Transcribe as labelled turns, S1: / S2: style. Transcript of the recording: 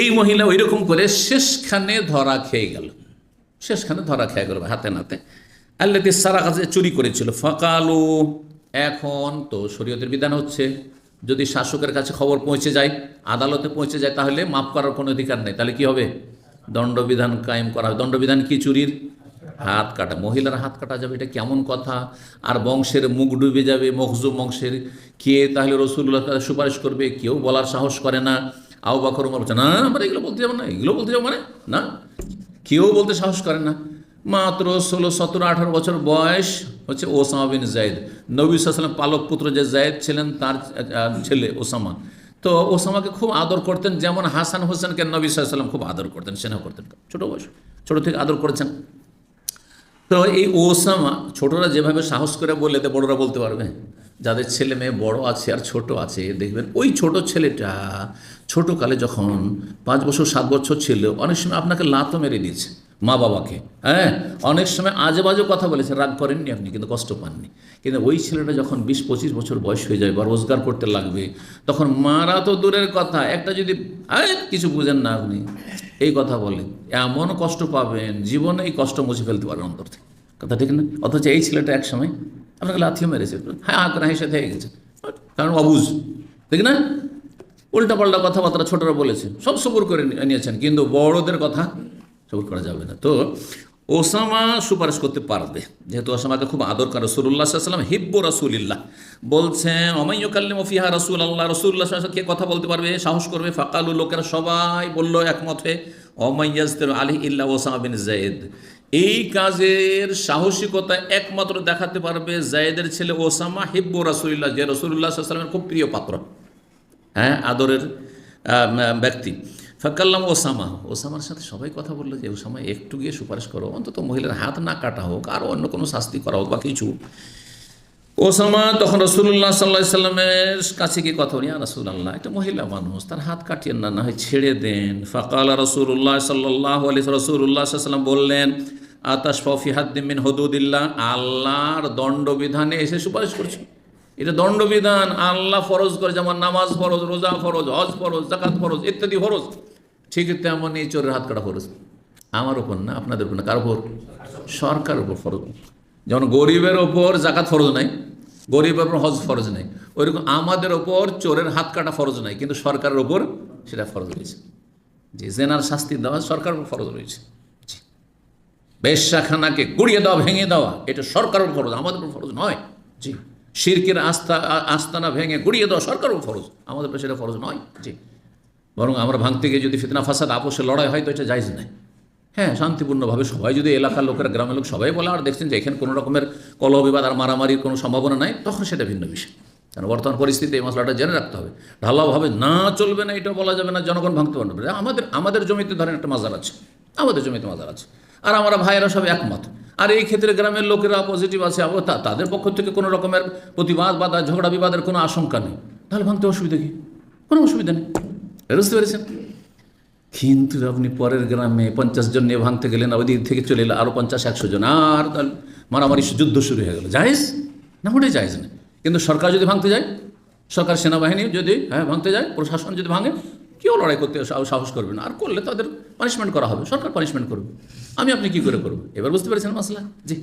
S1: এই মহিলা ওই রকম করে শেষখানে ধরা খেয়ে গেল। শেষখানে ধরা খেয়ে গেল হাতে নাতে। আল্লাহ সারা কাজে চুরি করেছিল। ফকালু, এখন তো শরীয়তের বিধান হচ্ছে, যদি শাসকের কাছে খবর পৌঁছে যায়, আদালতে পৌঁছে যায়, তাহলে মাফ করার কোনো অধিকার নেই। তাহলে কি হবে? দণ্ডবিধান কায়েম করা হবে। দণ্ডবিধান কি চুরির? হাত কাটা। মহিলার হাত কাটা যাবে, এটা কেমন কথা? আর বংশের মুখ ডুবে যাবে মখজুম বংশের কে তাহলে রসুল্লাহ সুপারিশ করবে? কেউ বলার সাহস করে না। আও বাকর, উমর বলছে, না আমরা এগুলো বলতে যাব না, এগুলো বলতে যাব মানে না, কেউ বলতে সাহস করে না। মাত্র ষোলো, সতেরো, আঠারো বছর বয়স হচ্ছে ওসামা বিন জায়দ। নবী সাল্লাম পালক পুত্র যে জায়দ ছিলেন, তার ছেলে ওসামা। তো ওসামাকে খুব আদর করতেন, যেমন হাসান হোসেনকে নবী সাল্লাম খুব আদর করতেন, স্নেহ করতেন। ছোটো বয়স, ছোটো থেকে আদর করেছেন। তো এই ওসামা, ছোটরা যেভাবে সাহস করে বললে তো বড়রা বলতে পারবে? যাদের ছেলে মেয়ে বড় আছে আর ছোট আছে, দেখবেন ওই ছোট ছেলেটা ছোটকালে যখন পাঁচ বছর, সাত বছর ছিল, অনেক সময় আপনাকে লাতও মেরে দিয়েছে মা বাবাকে। হ্যাঁ? অনেক সময় আজে বাজে কথা বলেছে, রাগ করেননি আপনি, কিন্তু কষ্ট পাননি। কিন্তু ওই ছেলেটা যখন বিশ, পঁচিশ বছর বয়স হয়ে যায় বা রোজগার করতে লাগবে, তখন মারা তো দূরের কথা, একটা যদি কিছু বুঝেন না আপনি। এই কথা বলেন এমন কষ্ট পাবেন জীবনে এই কষ্ট মুছে ফেলতে পারেন অন্তর থেকে। কথা ঠিক না? অথচ এই ছেলেটা এক সময় আপনাকে লাথিও মেরেছে। হ্যাঁ আঁকড়া হেসে থেকে গেছে। কারণ অবুঝ ঠিক না? উল্টাপাল্টা কথাবার্তা ছোটরা বলেছে। সব সবুর করে নিয়েছেন। কিন্তু বড়দের কথা সবুর করা যাবে না। তো ওসামা সুপারিশ করতে পারবে। যেহেতু ওসামাকে খুব আদর করে রসুল্লাহ সাল্লাম হিব্ব রসুলিল্লাহ। বলছেন অমাইকাল্লিম ফিহা রসুল আল্লাহ রসুল্লাহ কে কথা বলতে পারবে? সাহস করবে? ফাকালু, লোকেরা সবাই বলল একমত হয়ে অমাইয়াজদের আলী ইল্লা বিন জায়েদ এই কাজের সাহসিকতা একমাত্র দেখাতে পারবে জায়েদের ছেলে ওসামা হিব্ব রসুল্লাহ যে রসুল্লাহ সাল্লামের খুব প্রিয় পাত্র। হ্যাঁ আদরের ব্যক্তি। ফাকাল্লাম ওসামা, ওসামার সাথে সবাই কথা বলল যে, ওসামা, একটু গিয়ে সুপারিশ করো। অন্তত মহিলার হাত না কাটা হোক, আর অন্য কোনো শাস্তি করা হোক বা কিছু। ওসামা তখন রসুল্লাহ সাল্লাহ সাল্লামের কাছে গিয়ে কথা বলি রসুল্লাহ একটা মহিলা মানুষ, তার হাত কাটিয়ে না না হয় ছেড়ে দেন। ফাকাল রসুল্লাহ সাল্লাহ আলি রসুল্লাহ সাল্লাম বললেন আতাস ফফি হাদ্দিমিন হদুদিল্লাহ, আল্লাহর দণ্ডবিধানে এসে সুপারিশ করছে। এটা দণ্ডবিধান, আল্লাহ ফরজ করে, যেমন নামাজ ফরজ, রোজা ফরজ, হজ ফরজ জাকাত ফরজ, ইত্যাদি ফরজ, ঠিক তেমন এই চোরের হাত কাটা ফরজ। আমার উপর না, আপনাদের উপর না কার উপর? সরকার উপর ফরজ। যেমন গরিবের ওপর জাকাত ফরজ নাই গরিবের ওপর হজ ফরজ নাই ওইরকম আমাদের ওপর চোরের হাত কাটা ফরজ নাই কিন্তু সরকারের ওপর সেটা ফরজ রয়েছে। যে জেনার শাস্তি দেওয়া সরকারের উপর ফরজ রয়েছে। জি। বেশ্যাখানাকে গুড়িয়ে দেওয়া ভেঙে দেওয়া এটা সরকারের ফরজ আমাদের উপর ফরজ নয়। জি। শিরকের আস্থা আস্তানা ভেঙে গুড়িয়ে দেওয়া সরকারের ফরজ আমাদের উপর সেটা ফরজ নয়। জি। বরং আমরা ভাঙতে গিয়ে যদি ফিতনা ফাসাদ আপোষে লড়াই হয় তো এটা জায়জ নাই। হ্যাঁ শান্তিপূর্ণভাবে সবাই যদি এলাকার লোকেরা, গ্রামের লোক সবাই বলে, আর দেখছেন যে এখানে কোনো রকমের কলহ বিবাদ আর মারামারির কোনো সম্ভাবনা নাই, তখন সেটা ভিন্ন বিষয়। কারণ বর্তমান পরিস্থিতি এই মশলাটা জেনে রাখতে হবে। ঢালাওভাবে না চলবে না এটা বলা যাবে না, জনগণ ভাঙতে পারবে আমাদের আমাদের জমিতে ধরেন একটা মাজার আছে। আমাদের জমিতে মাজার আছে। আর আমরা ভাইয়েরা সব একমত। আর এই ক্ষেত্রে গ্রামের লোকেরা পজিটিভ আছে তাদের পক্ষ থেকে কোনো রকমের প্রতিবাদ বা ঝগড়া বিবাদের কোনো আশঙ্কা নেই। তাহলে ভাঙতে অসুবিধা কি? কোনো অসুবিধা নেই। বুঝতে পেরেছেন? কিন্তু আপনি পরের গ্রামে পঞ্চাশ জন নিয়ে ভাঙতে গেলেন ওই দিক থেকে চলে এলো আরও পঞ্চাশ, একশো জন, আর মারামারি যুদ্ধ শুরু হয়ে গেল। জায়েজ? না ওটাই জায়েজ না। কিন্তু সরকার যদি ভাঙতে যায়, সরকার সেনাবাহিনী যদি হ্যাঁ ভাঙতে যায়, প্রশাসন যদি ভাঙে, কেউ লড়াই করতে সাহস করবে না। আর করলে তাদের পানিশমেন্ট করা হবে, সরকার পানিশমেন্ট করবে। আমি আপনি কি করে করব? এবার বুঝতে পেরেছেন মাসলা? জি।